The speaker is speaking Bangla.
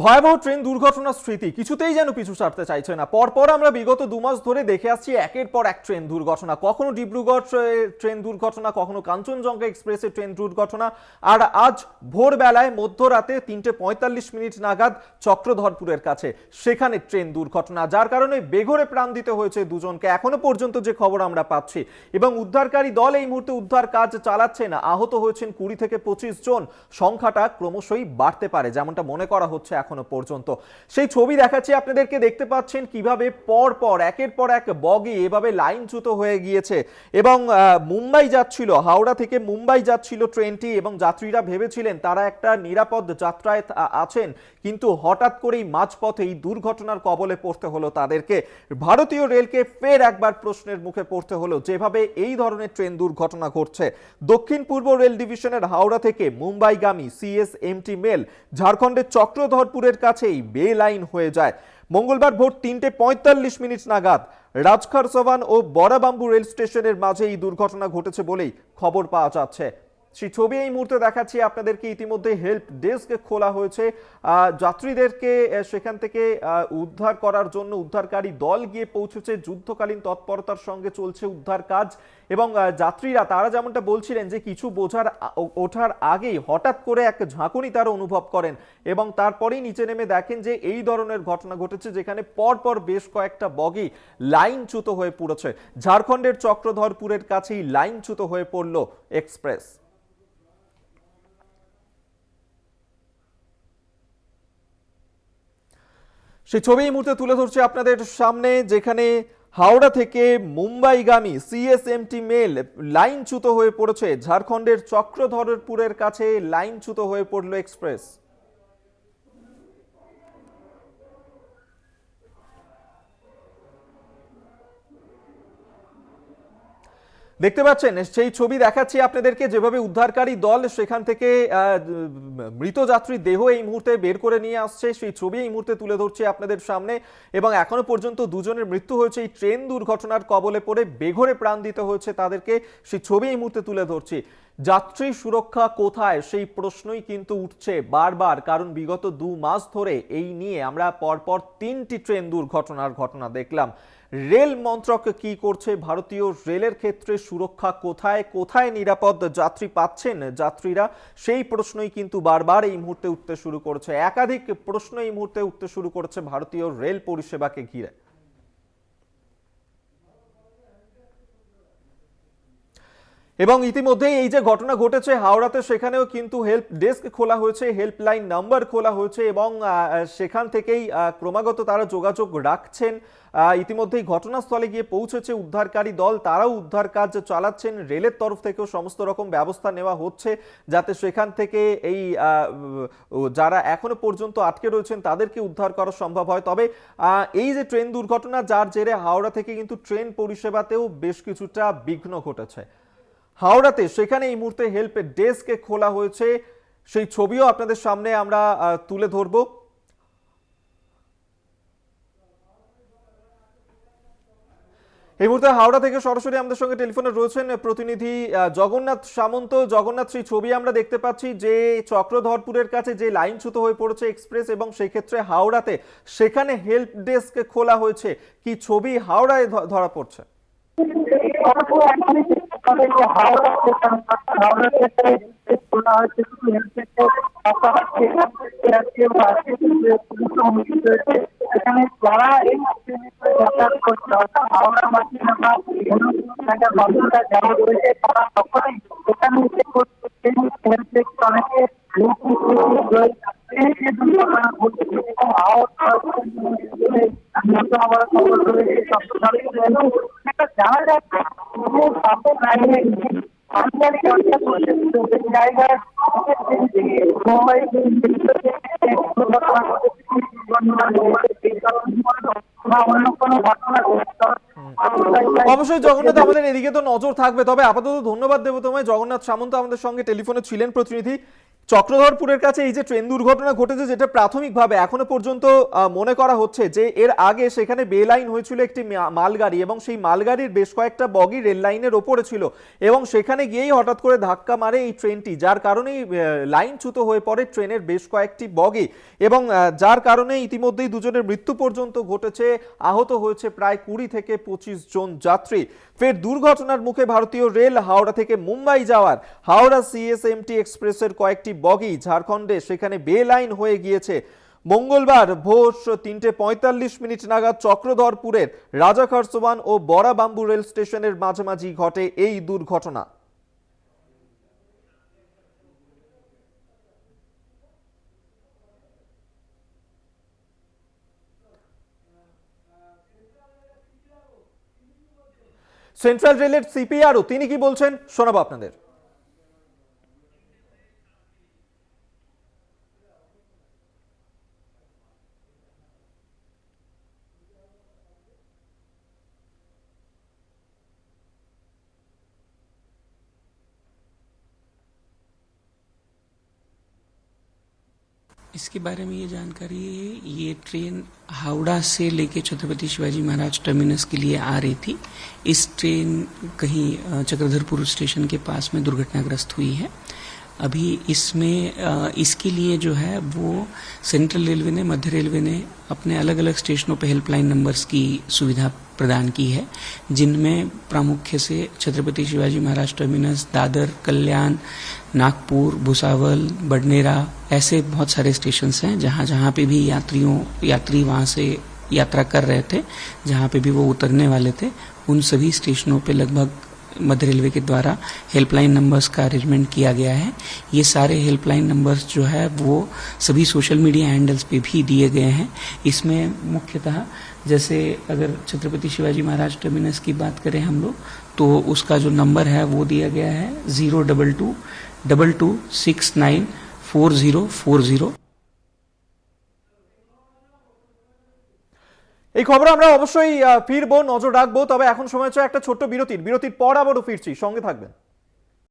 ভয়াবহ ট্রেন দুর্ঘটনার স্মৃতি কিছুতেই যেন পিছু ছাড়তে চাইছে না। পরপর আমরা বিগত দু মাস ধরে দেখে আসছি একের পর এক ট্রেন দুর্ঘটনা। কখনো ডিব্রুগড় ট্রেন দুর্ঘটনা, কখনো কাঞ্চনজঙ্ঘা এক্সপ্রেসের ট্রেন দুর্ঘটনা। আর আজ ভোরবেলায় মধ্যরাতে তিনটে পঁয়তাল্লিশ মিনিট নাগাদ চক্রধরপুরের কাছে সেখানে ট্রেন দুর্ঘটনা, যার কারণে বেঘরে প্রাণ দিতে হয়েছে দুজনকে। এখনও পর্যন্ত যে খবর আমরা পাচ্ছি। এবং উদ্ধারকারী দল এই মুহূর্তে উদ্ধার কাজ চালাচ্ছে না আহত হয়েছেন কুড়ি থেকে পঁচিশ জন। সংখ্যাটা ক্রমশই বাড়তে পারে, যেমনটা মনে করা হচ্ছে এখনও পর্যন্ত। সেই ছবি দেখাচ্ছি আপনাদেরকে দেখতে পাচ্ছেন কীভাবে পর পর, একের পর এক বগি এভাবে লাইনচ্যুত হয়ে গিয়েছে। এবং মুম্বাই যাচ্ছিল, হাওড়া থেকে মুম্বাই যাচ্ছিল ট্রেনটি এবং যাত্রীরা ভেবেছিলেন তারা একটা নিরাপদ যাত্রায় আছেন। কিন্তু হঠাৎ করেই মাঝপথে এই দুর্ঘটনার কবলে পড়তে হলো তাদেরকে। ভারতীয় রেলকে ফের একবার প্রশ্নের মুখে পড়তে হলো, যেভাবে এই ধরনের ট্রেন দুর্ঘটনা ঘটছে। দক্ষিণ পূর্ব রেল ডিভিশনের হাওড়া থেকে মুম্বাইগামী সিএসএমটি মেল ঝাড়খণ্ডের চক্রধরপুরের কাছেই বে লাইন হয়ে যায়। মঙ্গলবার ভোর তিনটে পঁয়তাল্লিশ মিনিট নাগাদ রাজখার রাজখারসভান ও বড়াবাম্বু রেল স্টেশনের মাঝে এই দুর্ঘটনা ঘটেছে বলেই খবর পাওয়া যাচ্ছে। সেই ছবি এই মুহূর্তে দেখাচ্ছি। আপনাদেরকে ইতিমধ্যে হেল্প ডেস্ক খোলা হয়েছে। যাত্রীদেরকে সেখান থেকে উদ্ধার করার জন্য উদ্ধারকারী দল গিয়ে পৌঁছেছে। যুদ্ধকালীন তৎপরতার সঙ্গে চলছে উদ্ধার কাজ এবং যাত্রীরা, তারা যেমনটা বলছিলেন যে কিছু বোঝার ওঠার আগেই হঠাৎ করে এক ঝাঁকুনি তারা অনুভব করেন এবং তারপরেই নিচে নেমে দেখেন যে এই ধরনের ঘটনা ঘটেছে যেখানে পরপর বেশ কয়েকটা বগি লাইনচ্যুত হয়ে পড়েছে। ঝাড়খণ্ডের চক্রধরপুরের কাছেই লাইনচ্যুত হয়ে পড়ল এক্সপ্রেস। সেই ছবি এই মুহূর্তে তুলে ধরছে আপনাদের সামনে, যেখানে হাওড়া থেকে মুম্বাইগামী সিএসএমটি মেল লাইনচ্যুত হয়ে পড়েছে। ঝাড়খণ্ডের চক্রধরপুরের কাছে লাইনচ্যুত হয়ে পড়ল এক্সপ্রেস। দেখতে পাচ্ছেন, সেই ছবি দেখাচ্ছি আপনাদেরকে। যেভাবে উদ্ধারকারী দল সেখান থেকে মৃত যাত্রীর দেহ এই মুহূর্তে বের করে নিয়ে আসছে, সেই ছবি এই মুহূর্তে তুলে ধরছে আপনাদের সামনে। এবং এখনও পর্যন্ত দুজনের মৃত্যু হয়েছে। এই ট্রেন দুর্ঘটনার কবলে পড়ে বেঘরে প্রাণ দিতে হয়েছে তাদেরকে। সেই ছবি এই মুহূর্তে তুলে ধরছি। যাত্রী সুরক্ষা কোথায়? সেই প্রশ্নই কিন্তু উঠছে বারবার, কারণ বিগত দু মাস ধরে এই নিয়ে আমরা পরপর তিনটি ট্রেন দুর্ঘটনার ঘটনা দেখলাম। রেল মন্ত্রক কি করছে? ভারতীয় রেলের ক্ষেত্রে সুরক্ষা কোথায়? কোথায় নিরাপদ যাত্রী পাচ্ছেন যাত্রীরা? সেই প্রশ্নই কিন্তু বারবার এই মুহূর্তে উঠতে শুরু করেছে। একাধিক প্রশ্ন এই মুহূর্তে উঠতে শুরু করেছে ভারতীয় রেল পরিষেবাকে ঘিরে। এবং ইতিমধ্যে এই যে ঘটনা ঘটেছে হাওড়াতে, সেখানেও কিন্তু হেল্প ডেস্ক খোলা হয়েছে হেল্পলাইন নাম্বার খোলা হয়েছে এবং সেখান থেকেই ক্রমাগত তারা যোগাযোগ রাখছেন। ইতিমধ্যেই ঘটনাস্থলে গিয়ে পৌঁছেছে উদ্ধারকারী দল। তারাও উদ্ধার কাজ চালাচ্ছেন। রেলের তরফ থেকেও সমস্ত রকম ব্যবস্থা নেওয়া হচ্ছে যাতে সেখান থেকে এই যারা এখনও পর্যন্ত আটকে রয়েছেন, তাদেরকে উদ্ধার করা সম্ভব হয়। তবে এই যে ট্রেন দুর্ঘটনা, যার জেরে হাওড়া থেকে কিন্তু ট্রেন পরিষেবাতেও বেশ কিছুটা বিঘ্ন ঘটেছে। হাওড়াতে সেখানে এই মুহূর্তে হেল্পের ডেস্ক খোলা হয়েছে। সেই ছবিও আপনাদের সামনে আমরা তুলে ধরবো। এই মুহূর্তে হাওড়া থেকে সরাসরি আমাদের সঙ্গে টেলিফোনে রয়েছেন প্রতিনিধি জগন্নাথ সামন্ত। জগন্নাথ, সেই ছবি আমরা দেখতে পাচ্ছি যে চক্রধরপুরের কাছে যে লাইন লাইনচ্যুত হয়ে পড়েছে এক্সপ্রেস এবং সেই ক্ষেত্রে হাওড়াতে সেখানে হেল্প ডেস্ক খোলা হয়েছে। কি ছবি হাওড়ায় ধরা পড়ছে? এখানে যারা এই যাতায়াত করছে অর্থাৎ হাওড়া মাঝি নামা একটা ভদ্রতা যারা রয়েছে তারা সকলেই এখানে এসে করছে অনেকে লোক এই যে দুর্ঘটনা ঘটেছে এবং হাওড়া অবশ্যই জগন্নাথ আমাদের এদিকে তো নজর থাকবে। তবে আপাতত ধন্যবাদ দেবো তোমায়। জগন্নাথ সামন্ত আমাদের সঙ্গে টেলিফোনে ছিলেন প্রতিনিধি। চক্রধরপুরের কাছে এই যে ট্রেন দুর্ঘটনা ঘটেছে, যেটা প্রাথমিকভাবে এখনও পর্যন্ত মনে করা হচ্ছে যে এর আগে সেখানে বেলাইন হয়েছিল একটি মালগাড়ি এবং সেই মালগাড়ির বেশ কয়েকটা বগি রেল লাইনের ওপরে ছিল এবং সেখানে গিয়েই হঠাৎ করে ধাক্কা মারে এই ট্রেনটি, যার কারণেই লাইনচ্যুত হয়ে পড়ে ট্রেনের বেশ কয়েকটি বগি এবং যার কারণে ইতিমধ্যেই দুজনের মৃত্যু পর্যন্ত ঘটেছে, আহত হয়েছে প্রায় কুড়ি থেকে পঁচিশ জন যাত্রী। ফের দুর্ঘটনার মুখে ভারতীয় রেল হাওড়া থেকে মুম্বাই যাওয়ার হাওড়া সিএসএমটি এক্সপ্রেসের কয়েকটি বগি ঝাড়খণ্ডে সেখানে বেলাইন হয়ে গিয়েছে। মঙ্গলবার ভোর তিনটে পঁয়তাল্লিশ মিনিট নাগাদ চক্রধরপুরের রাজা খারসোয়ান ও বড়া বাম্বু রেল স্টেশনের মাঝামাঝি ঘটে এই দুর্ঘটনা। সেন্ট্রাল রেলের সিপিআরও, তিনি কি বলছেন? শোনাবো আপনাদের। इसके बारे में ये जानकारी है, ये ट्रेन हावड़ा से लेके छत्रपति शिवाजी महाराज टर्मिनस के लिए आ रही थी। इस ट्रेन कहीं चक्रधरपुर स्टेशन के पास में दुर्घटनाग्रस्त हुई है। अभी इसमें इसके लिए जो है, वो सेंट्रल रेलवे ने, मध्य रेलवे ने अपने अलग अलग स्टेशनों पर हेल्पलाइन नंबर्स की सुविधा प्रदान की है, जिनमें प्रामुख्य से छत्रपति शिवाजी महाराज टर्मिनस, दादर, कल्याण, नागपुर, भुसावल, बडनेरा, ऐसे बहुत सारे स्टेशन हैं, जहाँ जहाँ पे भी यात्रियों, यात्री वहाँ से यात्रा कर रहे थे, जहाँ पे भी वो उतरने वाले थे, उन सभी स्टेशनों पे लगभग मध्य रेलवे के द्वारा हेल्पलाइन नंबर्स का अरेंजमेंट किया गया है। ये सारे हेल्पलाइन नंबर्स जो है, वो सभी सोशल मीडिया हैंडल्स पे भी दिए गए हैं। इसमें मुख्यतः जैसे अगर छत्रपति शिवाजी महाराज टर्मिनस की बात करें हम लोग तो उसका जो नंबर है, वो दिया गया है zero double two double two six nine four zero four zero এই খবর আমরা অবশ্যই ফিরবো, নজর রাখব, তবে এখন সময় হচ্ছে একটা ছোট্ট বিরতির। বিরতির পর আবারও ফিরছি। সঙ্গে থাকবেন।